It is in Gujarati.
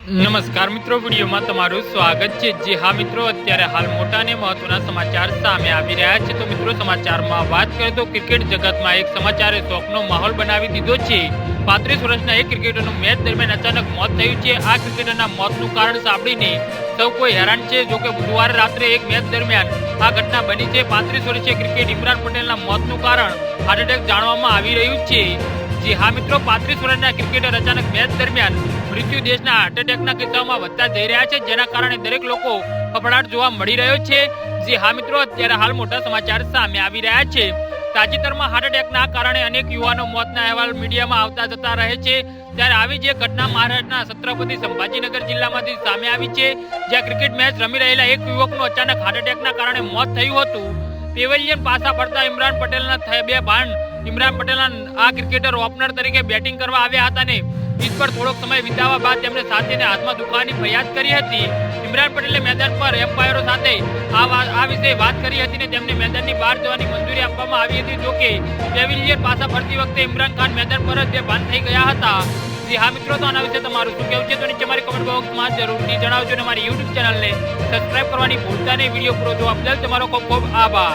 નમસ્કાર મિત્રો, વિડીયોમાં તમારું સ્વાગત છે. જે હા મિત્રો, અત્યારે હાલ મોટા અને મહત્વના સમાચાર સામે આવી રહ્યા છે. તો મિત્રો, સમાચારમાં વાત કરીએ તો ક્રિકેટ જગતમાં એક સમાચારે શોકનો માહોલ બનાવી દીધો છે. પાંત્રીસ વર્ષના એક ક્રિકેટરનું મેચ દરમિયાન અચાનક મોત થયું છે. આ ક્રિકેટરના મોતનું કારણ સાંભળીને સૌ કોઈ હેરાન છે. જો કે બુધવારે રાત્રે એક મેચ દરમિયાન આ ઘટના બની છે. પાંત્રીસ વર્ષીય ક્રિકેટ ઇમરાન પટેલના મોતનું કારણ હાર્ટ એટેક જાણવામાં આવી રહ્યું છે. જી હા મિત્રો, પાંત્રીસ વર્ષના ક્રિકેટર અચાનક મેચ દરમિયાન મૃત્યુ દેશના હાર્ટ એટેકના કિસ્સાઓમાં વધતા જઈ રહ્યા છે, જેના કારણે દરેક લોકો કપડાટ જોવા મળી રહ્યો છે. જે હા મિત્રો, અત્યારે હાલ મોટા સમાચાર સામે આવી રહ્યા છે. તાજેતરમાં હાર્ટ એટેકના કારણે અનેક યુવાનો મોતના અહેવાલ મીડિયામાં આવતા જતા રહે છે. ત્યારે આવી જે ઘટના મહારાષ્ટ્રના છત્રપતિ સંભાજીનગર જિલ્લામાંથી સામે આવી છે, જ્યાં ક્રિકેટ મેચ રમી રહેલા એક યુવકનું અચાનક હાર્ટ એટેકના કારણે મોત થયું હતું. પેવેલિયન પાસા પડતા ઇમરાન પટેલના બે બાણ ઇમરાન પટેલના આ ક્રિકેટર ઓપનર તરીકે બેટિંગ કરવા આવ્યા હતા ને. પીચ પર થોડોક સમય વિતાવવા બાદ તેમણે સાથીને હાથમાં દુકાનની ફરિયાદ કરી હતી. ઇમરાન પટેલે મેદાન પર એમ્પાયરો સાથે આ આ વિશે વાત કરી હતી ને તેમને મેદાનની બહાર જવાની મંજૂરી આપવામાં આવી હતી. જોકે પેવિલિયન પાછા ફરતી વખતે ઇમરાન ખાન મેદાન પર જ બેભાન થઈ ગયા હતા. જી હા, મિત્રો, તો આના વિશે તમારું શું કહેવું છે? તો નીચે મારી કમેન્ટ બોક્સમાં જરૂરથી જણાવજો અને મારી યુટ્યુબ ચેનલને સબસ્ક્રાઇબ કરવાની ભૂલતા નહીં. વીડિયો પૂરો જોવા બદલ તમારો ખૂબ ખૂબ આભાર.